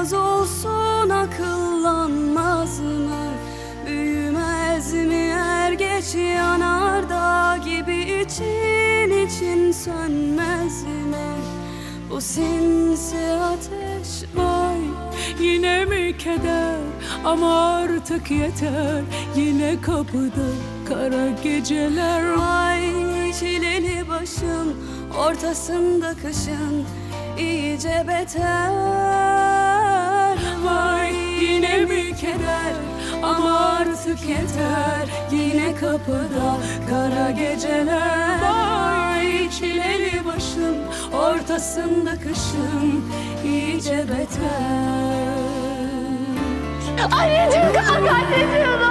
Biraz olsun akıllanmaz mı? Büyümez mi er geç yanar da gibi için için sönmez mi? Bu sinsi ateş vay yine mi keder ama artık yeter yine kapıda kara geceler vay çileli başım ortasında kışın iyice beter artık yeter Yine kapıda kara geceler Vay çileli başım ortasında kışım iyice beter Anneciğim kalk anneciğim ne olur.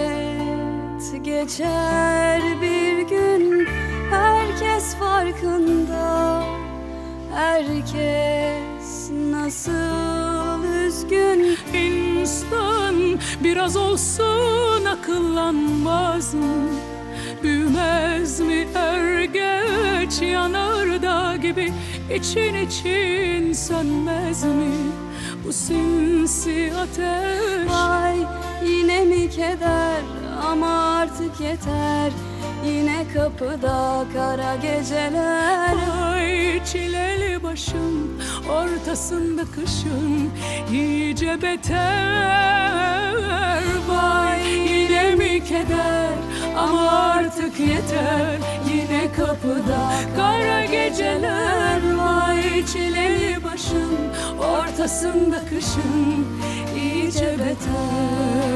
Elbet geçer bir gün Herkes farkında Herkes nasıl üzgün İnsan biraz olsun akıllanmaz mı? Büyümez mi er geç yanardağ gibi için için sönmez mi? Bu sinsi ateş? Vay yine mi keder? Ama artık yeter. Yine kapıda kara geceler. Ay çileli başım ortasında kışın iyice beter. Vay. yine mi keder? Ama artık yeter. Yine kapıda ortasında kışın iyice beter